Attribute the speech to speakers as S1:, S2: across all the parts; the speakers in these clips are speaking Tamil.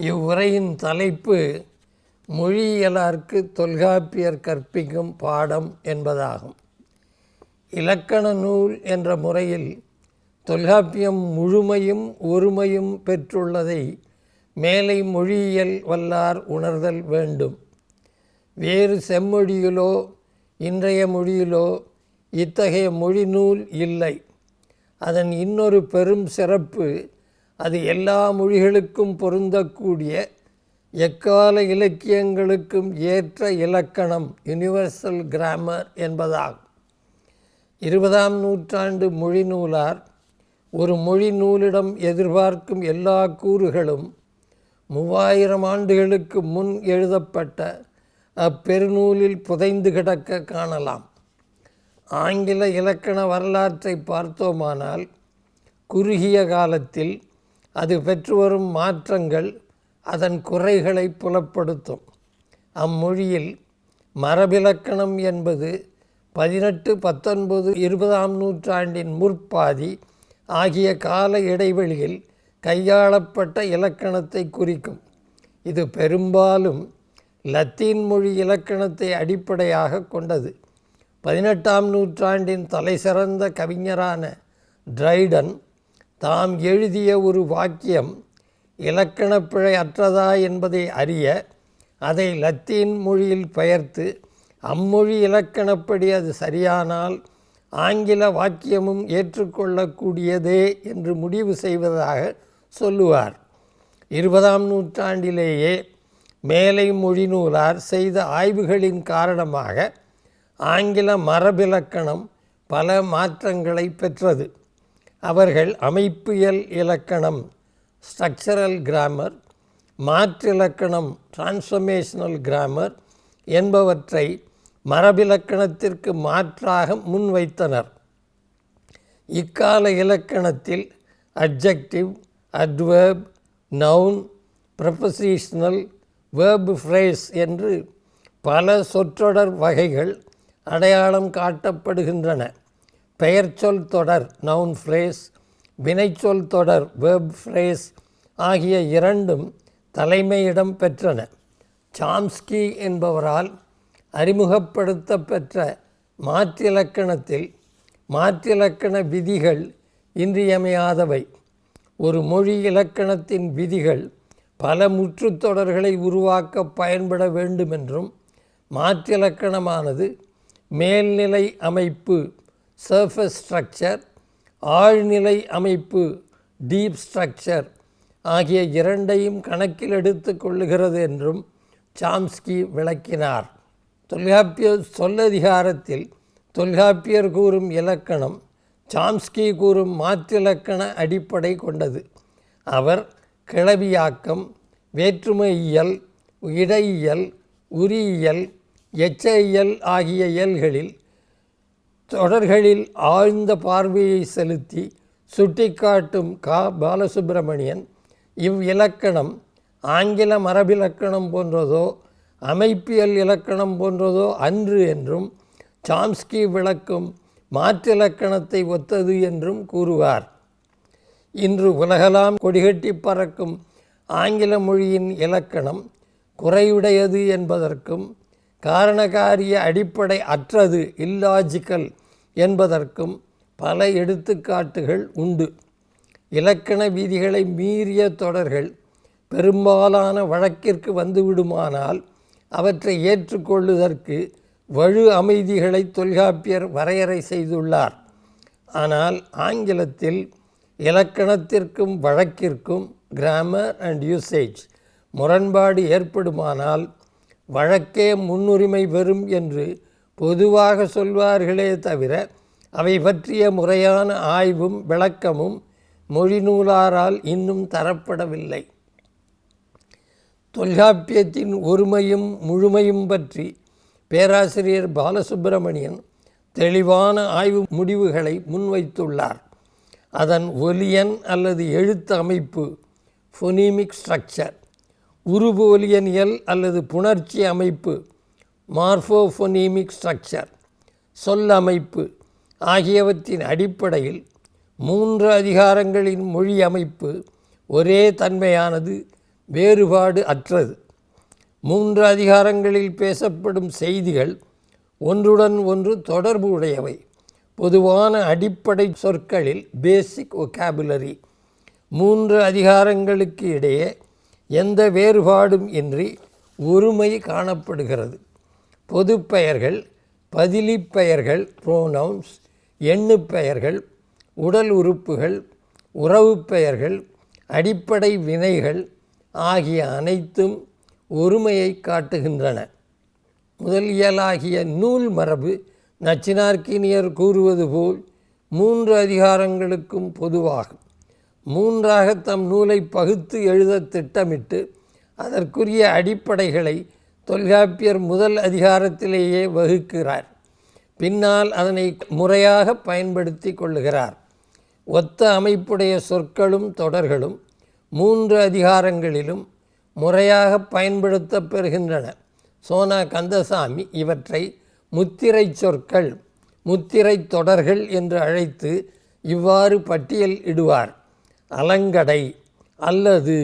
S1: இவ்வுரையின் தலைப்பு மொழியியலார்க்கு தொல்காப்பியர் கற்பிக்கும் பாடம் என்பதாகும். இலக்கண நூல் என்ற முறையில் தொல்காப்பியம் முழுமையும் ஒருமையும் பெற்றுள்ளதை மேலை மொழியியல் வல்லார் உணர்தல் வேண்டும். வேறு செம்மொழியிலோ இன்றைய மொழியிலோ இத்தகைய மொழி நூல் இல்லை. அதன் இன்னொரு பெரும் சிறப்பு அது எல்லா மொழிகளுக்கும் பொருந்தக்கூடிய எக்கால இலக்கியங்களுக்கும் ஏற்ற இலக்கணம் யுனிவர்சல் கிராமர் என்பதாகும். இருபதாம் நூற்றாண்டு மொழி நூலார் ஒரு மொழி நூலிடம் எதிர்பார்க்கும் எல்லா கூறுகளும் மூவாயிரம் ஆண்டுகளுக்கு முன் எழுதப்பட்ட அப்பெருநூலில் புதைந்து கிடக்க காணலாம். ஆங்கில இலக்கண வரலாற்றை பார்த்தோமானால் குறுகிய காலத்தில் அது பெற்று வரும் மாற்றங்கள் அதன் குறைகளை புலப்படுத்தும். அம்மொழியில் மரபிலக்கணம் என்பது பதினெட்டு பத்தொன்பது இருபதாம் நூற்றாண்டின் முற்பாதி ஆகிய கால இடைவெளியில் கையாளப்பட்ட இலக்கணத்தை குறிக்கும். இது பெரும்பாலும் லத்தீன் மொழி இலக்கணத்தை அடிப்படையாக கொண்டது. பதினெட்டாம் நூற்றாண்டின் தலைசிறந்த கவிஞரான ட்ரைடன் தாம் எழுதிய ஒரு வாக்கியம் இலக்கணப்பிழை அற்றதா என்பதை அறிய அதை லத்தீன் மொழியில் பெயர்த்து அம்மொழி இலக்கணப்படி அது சரியானால் ஆங்கில வாக்கியமும் ஏற்றுக்கொள்ளக்கூடியதே என்று முடிவு செய்வதாக சொல்லுவார். இருபதாம் நூற்றாண்டிலேயே மேலை மொழி நூலார் செய்த ஆய்வுகளின் காரணமாக ஆங்கில மரபிலக்கணம் பல மாற்றங்களை பெற்றது. அவர்கள் அமைப்பியல் இலக்கணம் ஸ்ட்ரக்சரல் கிராமர் மாற்றிலக்கணம் டிரான்ஸ்ஃபர்மேஷனல் கிராமர் என்பவற்றை மரபிலக்கணத்திற்கு மாற்றாக முன்வைத்தனர். இக்கால இலக்கணத்தில் adjective adverb noun prepositional verb phrase என்று பல சொற்றொடர் வகைகள் அடையாளம் காட்டப்படுகின்றன. பெயர்ச்சொல் தொடர் நவுன் ஃப்ரேஸ் வினைச்சொல் தொடர் வேர்ப் ஃப்ரேஸ் ஆகிய இரண்டும் தலைமையிடம் பெற்றன. சாம்ஸ்கி என்பவரால் அறிமுகப்படுத்தப்பெற்ற மாற்றிலக்கணத்தில் மாற்றிலக்கண விதிகள் இன்றியமையாதவை. ஒரு மொழி இலக்கணத்தின் விதிகள் பல முற்றுத்தொடர்களை உருவாக்க பயன்பட வேண்டுமென்றும் மாற்றிலக்கணமானது மேல்நிலை அமைப்பு சர்ஃபஸ் ஸ்ட்ரக்சர் ஆழ்நிலை அமைப்பு டீப் ஸ்ட்ரக்சர் ஆகிய இரண்டையும் கணக்கில் எடுத்து கொள்ளுகிறது என்றும் சாம்ஸ்கி விளக்கினார். தொல்காப்பிய சொல்லதிகாரத்தில் தொல்காப்பியர் கூறும் இலக்கணம் சாம்ஸ்கி கூறும் மாற்றிலக்கண அடிப்படை கொண்டது. அவர் கிளவியாக்கம் வேற்றுமையியல் இடையியல் உரியியல் எச்சயியல் ஆகிய இயல்களில் தொடர்களில் ஆழ்ந்த பார்வையை செலுத்தி சுட்டிக்காட்டும் கா பாலசுப்பிரமணியன் இவ்விலக்கணம் ஆங்கில மரபிலக்கணம் போன்றதோ அமைப்பியல் இலக்கணம் போன்றதோ அன்று என்றும் சாம்ஸ்கி விளக்கும் மாற்றிலக்கணத்தை ஒத்தது என்றும் கூறுவார். இன்று உலகலாம் கொடிகட்டி பறக்கும் ஆங்கில மொழியின் இலக்கணம் குறையுடையது என்பதற்கும் காரணகாரிய அடிப்படை அற்றது இல்லாஜிக்கல் என்பதற்கும் பல எடுத்துக்காட்டுகள் உண்டு. இலக்கண விதிகளை மீறிய தொடர்கள் பெரும்பாலான வழக்கிற்கு வந்துவிடுமானால் அவற்றை ஏற்றுக்கொள்ளுதற்கு வழு அமைதிகளை தொல்காப்பியர் வரையறை செய்துள்ளார். ஆனால் ஆங்கிலத்தில் இலக்கணத்திற்கும் வழக்கிற்கும் கிராமர் அண்ட் யூசேஜ் முரண்பாடு ஏற்படுமானால் வழக்கே முன்னுரிமை பெறும் என்று பொதுவாக சொல்வார்களே தவிர அவை பற்றிய முறையான ஆய்வும் விளக்கமும் மொழிநூலாரால் இன்னும் தரப்படவில்லை. தொல்காப்பியத்தின் ஒருமையும் முழுமையும் பற்றி பேராசிரியர் பாலசுப்பிரமணியன் தெளிவான ஆய்வு முடிவுகளை முன்வைத்துள்ளார். அதன் ஒலியன் அல்லது எழுத்து அமைப்பு ஃபொனீமிக் ஸ்ட்ரக்சர் உருபு ஒலியனியல் அல்லது புணர்ச்சி அமைப்பு மார்ஃபோஃபொனீமிக் ஸ்ட்ரக்சர் சொல் அமைப்பு ஆகியவற்றின் அடிப்படையில் மூன்று அதிகாரங்களின் மொழி அமைப்பு ஒரே தன்மையானது வேறுபாடு அற்றது. மூன்று அதிகாரங்களில் பேசப்படும் செய்திகள் ஒன்றுடன் ஒன்று தொடர்பு உடையவை பொதுவான அடிப்படை சொற்களில் பேசிக் ஒகாபுலரி மூன்று அதிகாரங்களுக்கு இடையே எந்த வேறுபாடும் இன்றி ஒருமை காணப்படுகிறது. பொதுப்பெயர்கள் பதிலிப்பெயர்கள் ப்ரோனவுன்ஸ் எண்ணுப் பெயர்கள் உடல் உறுப்புகள் உறவு பெயர்கள் அடிப்படை வினைகள் ஆகிய அனைத்தும் ஒருமையை காட்டுகின்றன. முதலியலாகிய நூல் மரபு நச்சினார்க்கினியர் கூறுவது போல் மூன்று அதிகாரங்களுக்கும் பொதுவாகும். மூன்றாக தம் நூலை பகுத்து எழுத திட்டமிட்டு அதற்குரிய அடிப்படைகளை தொல்காப்பியர் முதல் அதிகாரத்திலேயே வகுக்கிறார். பின்னால் அதனை முறையாக பயன்படுத்தி கொள்ளுகிறார். ஒத்த அமைப்புடைய சொற்களும் தொடர்களும் மூன்று அதிகாரங்களிலும் முறையாக பயன்படுத்தப்பெறுகின்றன சோனா கந்தசாமி இவற்றை முத்திரை சொற்கள் முத்திரை தொடர்கள் என்று அழைத்து இவ்வாறு பட்டியல் இடுவார். அலங்கடை அல்லது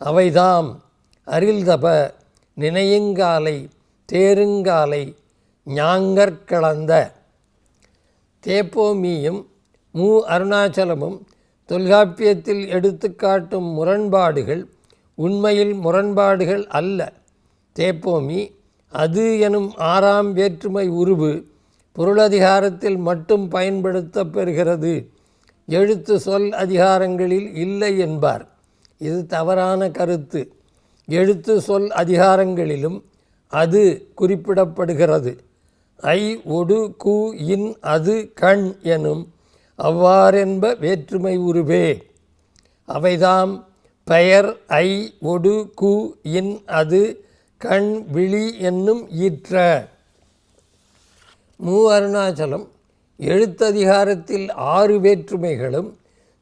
S1: அவைதாம் அரில்தப நினையுங்காலை தேருங்காலை ஞாங்கற்கலந்த தேப்போமியும் மு அருணாச்சலமும் தொல்காப்பியத்தில் எடுத்துக்காட்டும் முரண்பாடுகள் உண்மையில் முரண்பாடுகள் அல்ல. தேப்போமி அது எனும் ஆறாம் வேற்றுமை உருவு பொருளதிகாரத்தில் மட்டும் பயன்படுத்தப்பெறுகிறது எழுத்து சொல் அதிகாரங்களில் இல்லை என்பார். இது தவறான கருத்து. எழுத்து சொல் அதிகாரங்களிலும் அது குறிப்பிடப்படுகிறது. ஐ ஒடு கு இன் அது கண் எனும் அவ்வாறென்ப வேற்றுமை உருவே. அவைதாம் பெயர் ஐ ஒடு கு இன் அது கண் விழி என்னும் ஈற்ற. மூ அருணாச்சலம். எழுத்ததிகாரத்தில் ஆறு வேற்றுமைகளும்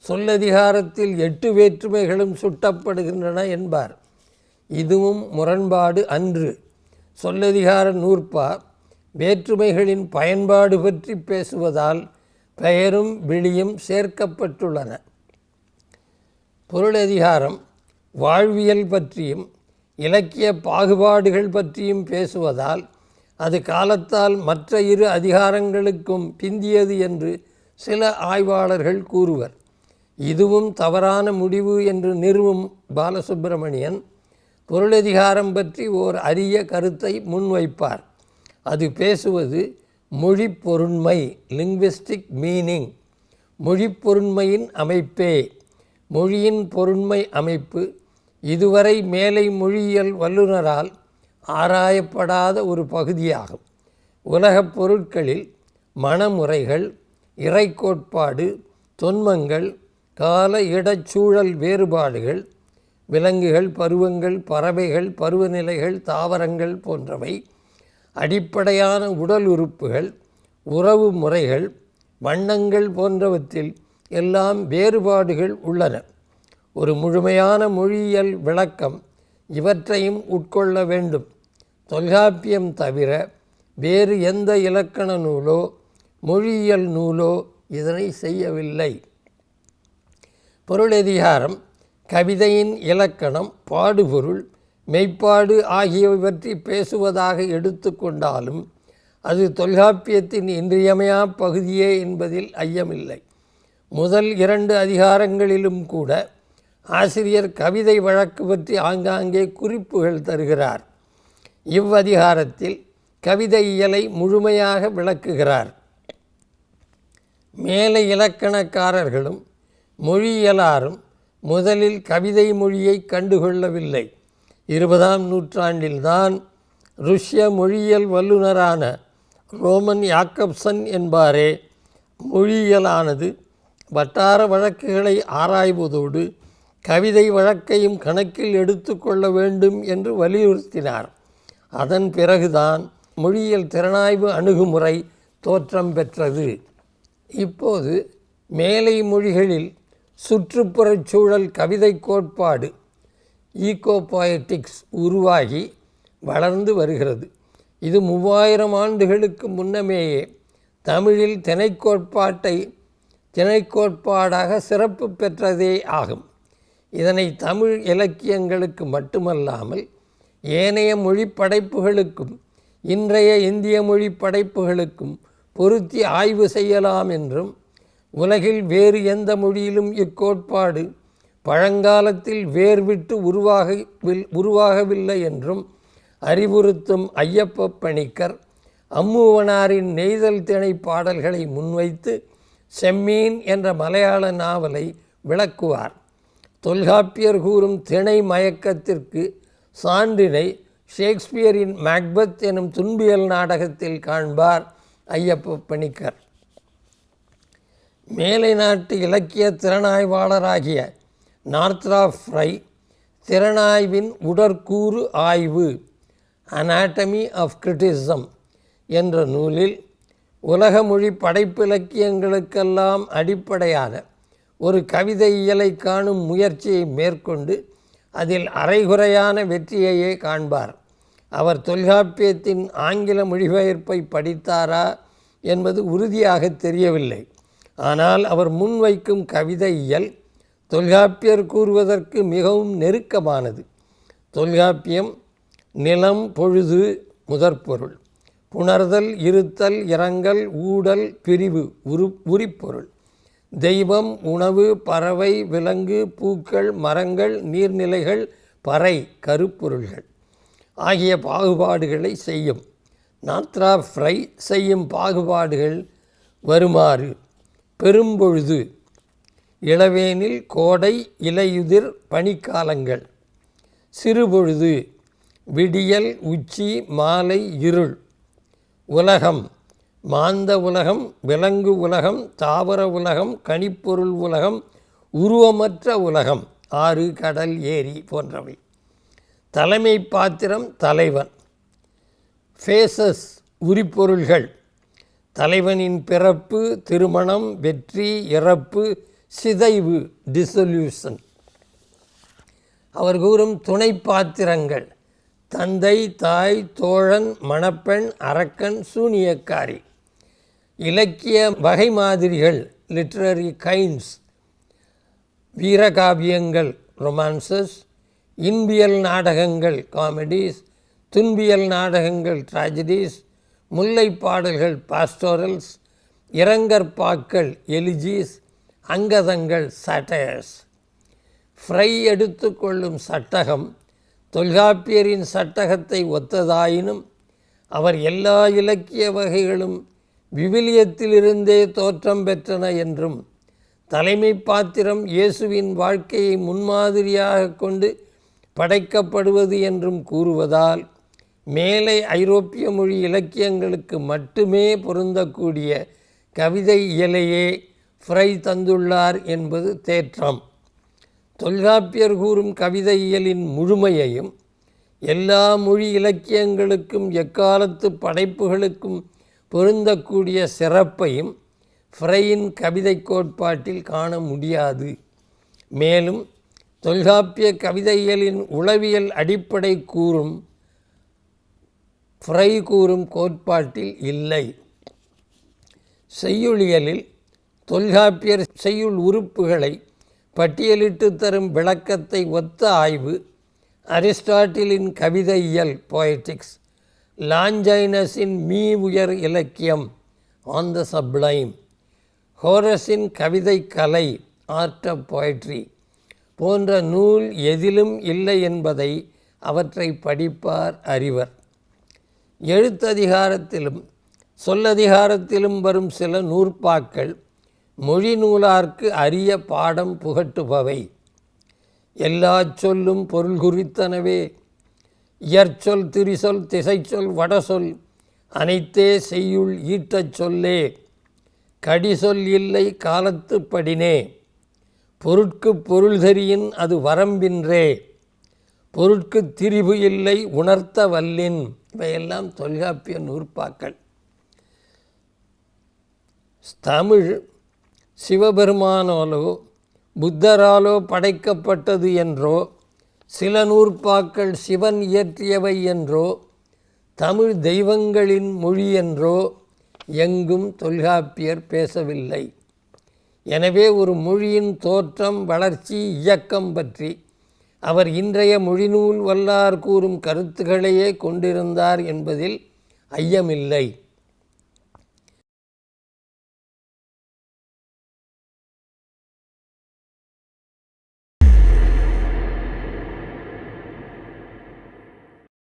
S1: சொல்லதிகாரத்தில் எட்டு வேற்றுமைகளும் சுட்டப்படுகின்றன என்பார். இதுவும் முரண்பாடு அன்று. சொல்லதிகார நூற்பா வேற்றுமைகளின் பயன்பாடு பற்றி பேசுவதால் பெயரும் விழியும் சேர்க்கப்பட்டுள்ளன. பொருளதிகாரம் வாழ்வியல் பற்றியும் இலக்கிய பாகுபாடுகள் பற்றியும் பேசுவதால் அது காலத்தால் மற்ற இரு அதிகாரங்களுக்கும் பிந்தியது என்று சில ஆய்வாளர்கள் கூறுவர். இதுவும் தவறான முடிவு என்று நிறுவும் பாலசுப்பிரமணியன் பொருளதிகாரம் பற்றி ஓர் அரிய கருத்தை முன்வைப்பார். அது பேசுவது மொழி பொருண்மை லிங்குவிஸ்டிக் மீனிங் மொழி பொருண்மையின் அமைப்பே மொழியின் பொருண்மை அமைப்பு. இதுவரை மேலை மொழியியல் வல்லுநரால் ஆராயப்படாத ஒரு பகுதியாகும். உலகப் பொருட்களில் மனமுறைகள் இறை கோட்பாடு தொன்மங்கள் கால இடச்சூழல் வேறுபாடுகள் விலங்குகள் பருவங்கள் பறவைகள் பருவநிலைகள் தாவரங்கள் போன்றவை அடிப்படையான உடல் உறுப்புகள் உறவு முறைகள் வண்ணங்கள் போன்றவற்றில் எல்லாம் வேறுபாடுகள் உள்ளன. ஒரு முழுமையான மொழியியல் விளக்கம் இவற்றையும் உட்கொள்ள வேண்டும். தொல்காப்பியம் தவிர வேறு எந்த இலக்கண நூலோ மொழியியல் நூலோ இதனை செய்யவில்லை. பொருளதிகாரம் கவிதையின் இலக்கணம் பாடுபொருள் மெய்ப்பாடு ஆகியவை பற்றி பேசுவதாக எடுத்துக்கொண்டாலும் அது தொல்காப்பியத்தின் இன்றியமையா பகுதியே என்பதில் ஐயமில்லை. முதல் இரண்டு அதிகாரங்களிலும் கூட ஆசிரியர் கவிதை வழக்கு பற்றி ஆங்காங்கே குறிப்புகள் தருகிறார். இவ்வதிகாரத்தில் கவிதை இயலை முழுமையாக விளக்குகிறார். மேலை இலக்கணக்காரர்களும் மொழியியலாரும் முதலில் கவிதை மொழியை கண்டுகொள்ளவில்லை. இருபதாம் நூற்றாண்டில்தான் ருஷ்ய மொழியியல் வல்லுநரான ரோமன் யாக்கப்சன் என்பாரே மொழியியலானது வட்டார வழக்குகளை ஆராய்வதோடு கவிதை வழக்கையும் கணக்கில் எடுத்துக்கொள்ள வேண்டும் என்று வலியுறுத்தினார். அதன் பிறகுதான் மொழியியல் திறனாய்வு அணுகுமுறை தோற்றம் பெற்றது. இப்போது மேலை மொழிகளில் சுற்றுப்புறச் சூழல் கவிதை கோட்பாடு ஈகோபாயட்டிக்ஸ் உருவாகி வளர்ந்து வருகிறது. இது மூவாயிரம் ஆண்டுகளுக்கு முன்னமேயே தமிழில் திணைக்கோட்பாட்டை திணைக்கோட்பாடாக சிறப்பு பெற்றதே ஆகும். இதனை தமிழ் இலக்கியங்களுக்கு மட்டுமல்லாமல் ஏனைய மொழி படைப்புகளுக்கும் இன்றைய இந்திய மொழி படைப்புகளுக்கும் பொருத்தி ஆய்வு செய்யலாம் என்றும் உலகில் வேறு எந்த மொழியிலும் இக்கோட்பாடு பழங்காலத்தில் வேர்விட்டு உருவாக உருவாகவில்லை என்றும் அறிவுறுத்தும் ஐயப்ப பணிக்கர் அம்முவனாரின் நெய்தல் திணை பாடல்களை முன்வைத்து செம்மீன் என்ற மலையாள நாவலை விளக்குவார். தொல்காப்பியர் கூறும் திணை மயக்கத்திற்கு சான்றினை ஷேக்ஸ்பியரின் மேக்பத் எனும் துன்பியல் நாடகத்தில் காண்பார் ஐயப்ப பணிக்கர். மேலை நாட்டு இலக்கிய திறனாய்வாளராகிய நார்த்ரா ஃப்ரை திறனாய்வின் உடற்கூறு ஆய்வு அனாட்டமி ஆஃப் கிரிட்டிசம் என்ற நூலில் உலக மொழி படைப்பிலக்கியங்களுக்கெல்லாம் அடிப்படையான ஒரு கவிதை இயலை காணும் முயற்சியை மேற்கொண்டு அதில் அரைகுறையான வெற்றியையே காண்பார். அவர் தொல்காப்பியத்தின் ஆங்கில மொழிபெயர்ப்பை படித்தாரா என்பது உறுதியாக தெரியவில்லை. ஆனால் அவர் முன்வைக்கும் கவிதை இயல் தொல்காப்பியர் கூறுவதற்கு மிகவும் நெருக்கமானது. தொல்காப்பியம் நிலம் பொழுது முதற்பொருள். புணர்தல் இருத்தல் இரங்கல் ஊடல் பிரிவு உரு உரிப்பொருள். தெய்வம் உணவு பறவை விலங்கு பூக்கள் மரங்கள் நீர்நிலைகள் பறை கருப்பொருள்கள் ஆகிய பாகுபாடுகளை செய்யும். நாத்ரா ஃப்ரை செய்யும் பாகுபாடுகள் வருமாறு. பெரும்பொழுது இளவேனில் கோடை இலையுதிர் பனிக்காலங்கள். சிறுபொழுது விடியல் உச்சி மாலை இருள். உலகம் மாந்த உலகம் விலங்கு உலகம் தாவர உலகம் கனிப்பொருள் உலகம் உருவமற்ற உலகம் ஆறு கடல் ஏரி போன்றவை. தலைமை பாத்திரம் தலைவன். ஃபேசஸ் உரிப்பொருள்கள். தலைவனின் பிறப்பு திருமணம் வெற்றி இறப்பு சிதைவு டிசொல்யூஷன் அவர் கூறும் துணை பாத்திரங்கள். தந்தை தாய் தோழன் மணப்பெண் அரக்கன் சூனியக்காரி. இலக்கிய வகை மாதிரிகள் லிட்ரரி கைன்ஸ் வீரகாவியங்கள் ரொமான்சஸ் இன்பியல் நாடகங்கள் காமெடிஸ் துன்பியல் நாடகங்கள் ட்ராஜடிஸ் முல்லை பாடல்கள் பாஸ்டோரல்ஸ் இரங்கற்பாக்கள் எலிஜீஸ் அங்கதங்கள் சட்டயர்ஸ் ஃப்ரை எடுத்துக்கொள்ளும் சட்டகம் தொல்காப்பியரின் சட்டகத்தை ஒத்ததாயினும் அவர் எல்லா இலக்கிய வகைகளும் விவிலியத்திலிருந்தே தோற்றம் பெற்றன என்றும் தலைமை பாத்திரம் இயேசுவின் வாழ்க்கையை முன்மாதிரியாக கொண்டு படைக்கப்படுவது என்றும் கூறுவதால் மேலே ஐரோப்பிய மொழி இலக்கியங்களுக்கு மட்டுமே பொருந்தக்கூடிய கவிதை இயலையே ஃப்ரை தந்துள்ளார் என்பது தேற்றம். தொல்காப்பியர் கூறும் கவிதை இயலின் முழுமையையும் எல்லா மொழி இலக்கியங்களுக்கும் எக்காலத்து படைப்புகளுக்கும் பொருந்தக்கூடிய சிறப்பையும் ஃப்ரையின் கவிதை கோட்பாட்டில் காண முடியாது. மேலும் தொல்காப்பிய கவிதைகளின் உளவியல் அடிப்படை கூறும் ஃப்ரை கூறும் கோட்பாட்டில் இல்லை. செய்யுளியலில் தொல்காப்பியர் செய்யுள் உறுப்புகளை பட்டியலிட்டு தரும் விளக்கத்தை ஒத்த ஆய்வு அரிஸ்டாட்டிலின் கவிதையியல் போயட்டிக்ஸ் லாஞ்சைனஸின் மீ உயர் இலக்கியம் ஆன் த சப்ளைம் ஹோரஸின் கவிதை கலை ஆர்ட் ஆஃப் போய்ட்ரி போன்ற நூல் எதிலும் இல்லை என்பதை அவற்றை படிப்பார் அறிவர். எழுத்ததிகாரத்திலும் சொல்லதிகாரத்திலும் வரும் சில நூற்பாக்கள் மொழி நூலார்க்கு அரிய பாடம் புகட்டுபவை. எல்லா சொல்லும் பொருள் குறித்தனவே இயற்சொல் திரிசொல் திசைச்சொல் வடசொல் அனைத்தே செய்யுள் ஈட்டச் சொல்லே. கடிசொல் இல்லை காலத்துப்படினே பொருட்கு பொருள் தெரியின் அது வரம்பின்றே பொருட்கு திரிபு இல்லை உணர்த்த வல்லின். இவையெல்லாம் தொல்காப்பிய நூற்பாக்கள். தமிழ் சிவபெருமானாலோ புத்தராலோ படைக்கப்பட்டது என்றோ சில நூற்பாக்கள் சிவன் இயற்றியவை என்றோ தமிழ் தெய்வங்களின் மொழி என்றோ எங்கும் தொல்காப்பியர் பேசவில்லை. எனவே ஒரு மொழியின் தோற்றம் வளர்ச்சி இயக்கம் பற்றி அவர் இன்றைய மொழிநூல் வல்லார் கூறும் கருத்துக்களையே கொண்டிருந்தார் என்பதில் ஐயமில்லை.